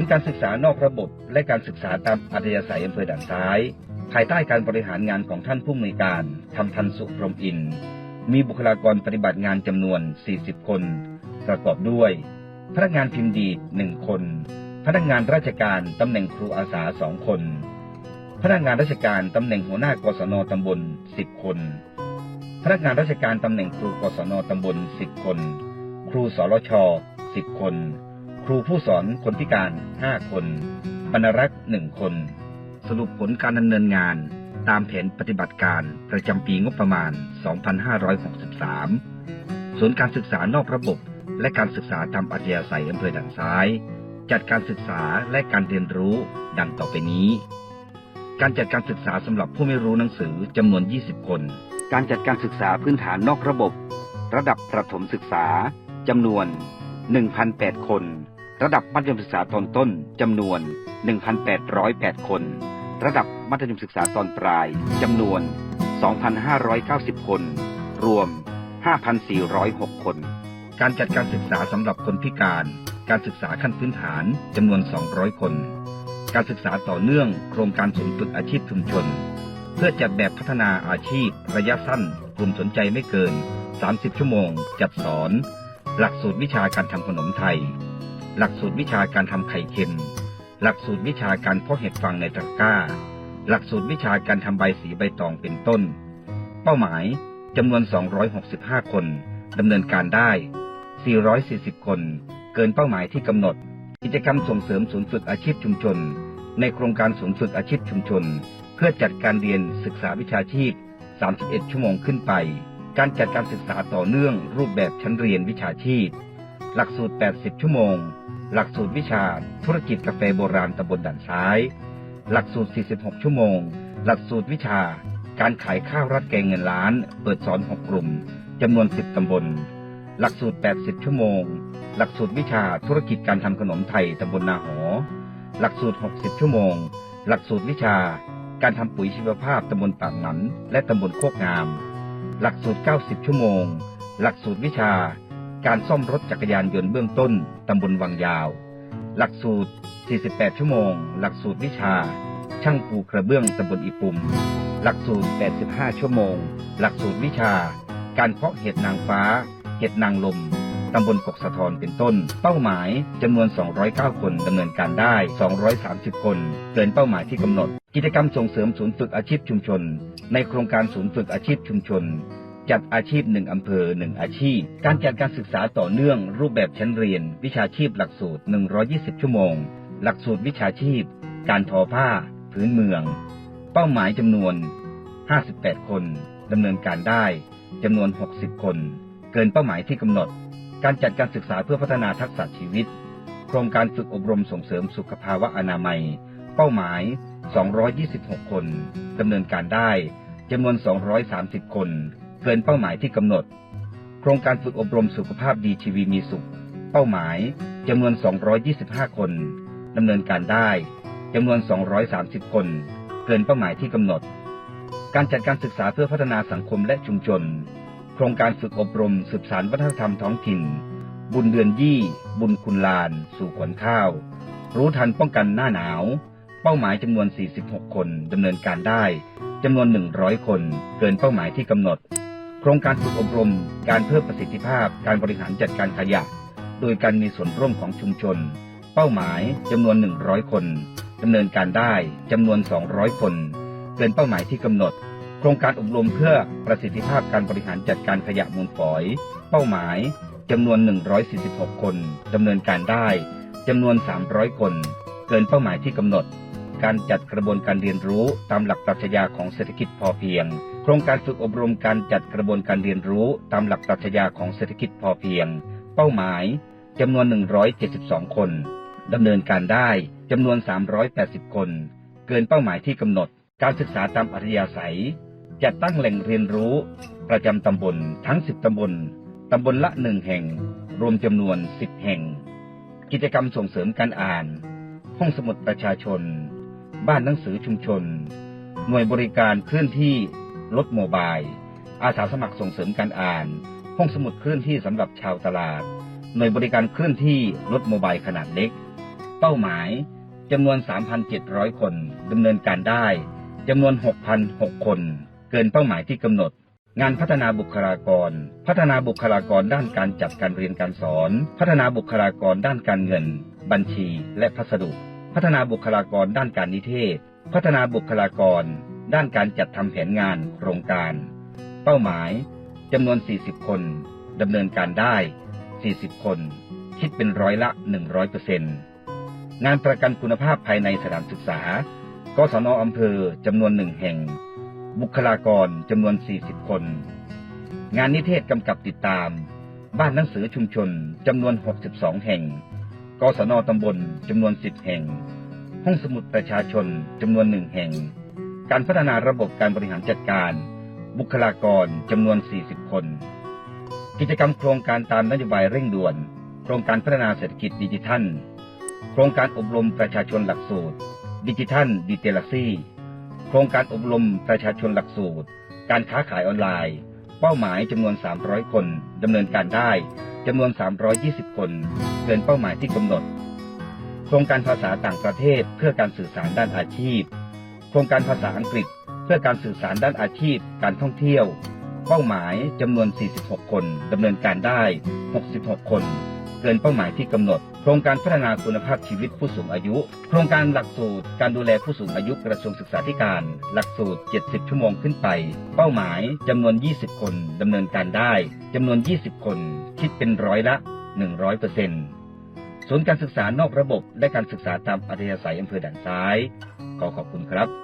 นย์การศึกษานอกระบบ และการศึกษาตามอัธยาศัยอำเภอด่านซ้าย ภายใต้การบริหารงานของท่านผู้อำนวยการทำพันสุพรมอิน มีบุคลากรปฏิบัติงานจำนวน 40 คน ประกอบด้วย พนักงานพิมพ์ดีด1คน พนักงานราชการตำแหน่งครูอาสา2คน พนักงานราชการตำแหน่งหัวหน้ากศนตำบล 10 คน พนักงานราชการตำแหน่งครูกศนตำบล 10 คน ครูสรช 10 คน รูผู้สอนคนพิการ 5 คนบรรรักษ์1คน สรุปผลการดำเนินงาน ตามแผนปฏิบัติการประจำปีงบประมาณ 2563 ศูนย์การศึกษานอกระบบ และการศึกษาตามอัธยาศัยอำเภอด่านซ้าย จัดการศึกษาและการเรียนรู้ดังต่อไปนี้ การจัดการศึกษาสำหรับผู้ไม่รู้หนังสือจำนวน 20 คน การจัดการศึกษาพื้นฐานนอกระบบ ระดับประถมศึกษาจำนวน 1,008 คน ระดับมัธยมศึกษาตอนต้นจำนวน 1,808 คน ระดับมัธยมศึกษาตอนปลายจำนวน 2,590 คน รวม 5,406 คน การจัดการศึกษาสำหรับคนพิการ การศึกษาขั้นพื้นฐานจำนวน 200 คน การศึกษาต่อเนื่องโครงการศูนย์ฝึกอาชีพชุมชน เพื่อจัดแบบพัฒนาอาชีพ ระยะสั้น กลุ่มสนใจไม่เกิน 30 ชั่วโมง จัดสอน หลักสูตรวิชาการทำขนมไทย หลักสูตรวิชาการทำไข่เค็ม หลักสูตรวิชาการเพาะเห็ดฟางในตะกร้า หลักสูตรวิชาการทำใบสีใบตองเป็นต้น เป้าหมายจำนวน 265 คนดำเนินการได้ 440 คน เกินเป้าหมายที่กำหนด กิจกรรมส่งเสริมศูนย์ฝึกอาชีพชุมชน ในโครงการศูนย์ฝึกอาชีพชุมชน เพื่อจัดการเรียนศึกษาวิชาชีพ 31 ชั่วโมงขึ้นไป การจัดการศึกษาต่อเนื่องรูปแบบชั้นเรียนวิชาชีพ หลักสูตร 80 ชั่วโมง หลักสูตรวิชา ธุรกิจกาแฟโบราณตำบลด่านซ้าย หลักสูตร 46 ชั่วโมง หลักสูตรวิชา การขายข้าวรัดแกงเงินล้าน เปิดสอน 6 กลุ่มจำนวน 10 ตำบล หลักสูตร 80 ชั่วโมง หลักสูตรวิชาธุรกิจการทำขนมไทยตำบลนาหอ หลักสูตร 60 ชั่วโมง หลักสูตรวิชา การทำปุ๋ยชีวภาพตำบลปากหนันและตำบลโคกงาม หลักสูตร 90 ชั่วโมง หลักสูตรวิชา การซ่อมรถจักรยานยนต์เบื้องต้นตำบลวังยาว หลักสูตร 48 ชั่วโมง หลักสูตรวิชา ช่างปูกระเบื้องตำบลอีปุ่ม หลักสูตร 85 ชั่วโมง หลักสูตรวิชา การเพาะเห็ดนางฟ้า เห็ดนางลมตำบลกกสะทอนเป็นต้น เป้าหมายจำนวน 209 คนดำเนินการได้ 230 คน เกินเป้าหมายที่กำหนด กิจกรรมส่งเสริมศูนย์ฝึกอาชีพชุมชน ในโครงการศูนย์ฝึกอาชีพชุมชน จัดอาชีพหนึ่งอำเภอหนึ่งอาชีพ การจัดการศึกษาต่อเนื่องรูปแบบชั้นเรียน วิชาชีพหลักสูตร 120 ชั่วโมง หลักสูตรวิชาชีพ การทอผ้า พื้นเมือง เป้าหมายจำนวน 58 คนดำเนินการได้จำนวน 60 คน เกินเป้าหมายที่กำหนด การจัดการศึกษาเพื่อพัฒนาทักษะชีวิต โครงการฝึกอบรมส่งเสริมสุขภาวะอนามัย เป้าหมาย 226 คนดำเนินการได้จำนวน 230 คน เกินเป้าหมายที่กำหนด โครงการฝึกอบรมสุขภาพดีชีวีมีสุข เป้าหมายจำนวน 225 คนดำเนินการได้จำนวน 230 คน เกินเป้าหมายที่กำหนด การจัดการศึกษาเพื่อพัฒนาสังคมและชุมชน โครงการฝึกอบรมสืบสานวัฒนธรรมท้องถิ่น บุญเดือนยี่ บุญคุณลาน สู่ขวัญข้าว รู้ทันป้องกันหน้าหนาว เป้าหมายจำนวน 46 คนดำเนินการได้จำนวน 100 คน เกินเป้าหมายที่กำหนด โครงการฝึกอบรม การเพิ่มประสิทธิภาพการบริหารจัดการขยะ โดยการมีส่วนร่วมของชุมชน เป้าหมายจำนวน 100 คนดำเนินการได้จำนวน 200 คนเกินเป้าหมายที่กำหนด โครงการอบรมเพื่อประสิทธิภาพการบริหารจัดการขยะมูลฝอย เป้าหมายจำนวน 146 คนดำเนินการได้จำนวน 300 คน เกินเป้าหมายที่กำหนด การจัดกระบวนการเรียนรู้ตามหลักปรัชญาของเศรษฐกิจพอเพียง โครงการฝึกอบรมการจัดกระบวนการเรียนรู้ตามหลักปรัชญาของเศรษฐกิจพอเพียง เป้าหมายจำนวน 172 คนดำเนินการได้จำนวน 380 คน เกินเป้าหมายที่กำหนด การศึกษาตามอัธยาศัย จัดตั้งแหล่งเรียนรู้ ประจำตำบลทั้ง 10 ตำบลตำบลละหนึ่งแห่ง รวมจำนวน 10 แห่ง กิจกรรมส่งเสริมการอ่าน ห้องสมุดประชาชน บ้านหนังสือชุมชน หน่วยบริการเคลื่อนที่รถโมบาย อาสาสมัครส่งเสริมการอ่าน ห้องสมุดเคลื่อนที่สำหรับชาวตลาด หน่วยบริการเคลื่อนที่รถโมบายขนาดเล็ก เป้าหมายจำนวน 3,700 คนดำเนินการได้จำนวน 6,006 คน เกินเป้าหมายที่กำหนด งานพัฒนาบุคลากร พัฒนาบุคลากรด้านการจัดการเรียนการสอน พัฒนาบุคลากรด้านการเงิน บัญชี และพัสดุ พัฒนาบุคลากรด้านการนิเทศ พัฒนาบุคลากร ด้านการจัดทำแผนงานโครงการ เป้าหมายจำนวน 40 คนดำเนินการได้ 40 คน คิดเป็นร้อยละ 100%งานประกันคุณภาพภายในสถานศึกษากศนอำเภอจำนวนหนึ่งแห่ง บุคลากรจำนวน 40 คน งานนิเทศกำกับติดตาม บ้านหนังสือชุมชนจำนวน 62 แห่ง กศนตำบลจำนวน10แห่ง ห้องสมุดประชาชนจำนวนหนึ่งแห่ง การพัฒนาระบบการบริหารจัดการ บุคลากรจำนวน 40 คน กิจกรรมโครงการตามนโยบายเร่งด่วน โครงการพัฒนาเศรษฐกิจดิจิทัล โครงการอบรมประชาชนหลักสูตร ดิจิทัลดิเทลซีโครงการอบรมประชาชนหลักสูตร การค้าขายออนไลน์ เป้าหมายจำนวน 300 คนดำเนินการได้ จำนวน 320 คน เกินเป้าหมายที่กำหนด โครงการภาษาต่างประเทศเพื่อการสื่อสารด้านอาชีพ โครงการภาษาอังกฤษ เพื่อการสื่อสารด้านอาชีพ การท่องเที่ยว เป้าหมายจำนวน 46 คนดำเนินการได้ 66 คน เกินเป้าหมายที่กำหนด โครงการพัฒนาคุณภาพชีวิตผู้สูงอายุ โครงการหลักสูตร การดูแลผู้สูงอายุกระทรวงศึกษาธิการ หลักสูตร 70 ชั่วโมงขึ้นไป เป้าหมายจำนวน 20 คนดำเนินการได้จำนวน 20 คน คิดเป็นร้อยละ 100%ศูนย์การศึกษานอกระบบและการศึกษาตามอัธยาศัยอำเภอด่านซ้าย ขอขอบคุณครับ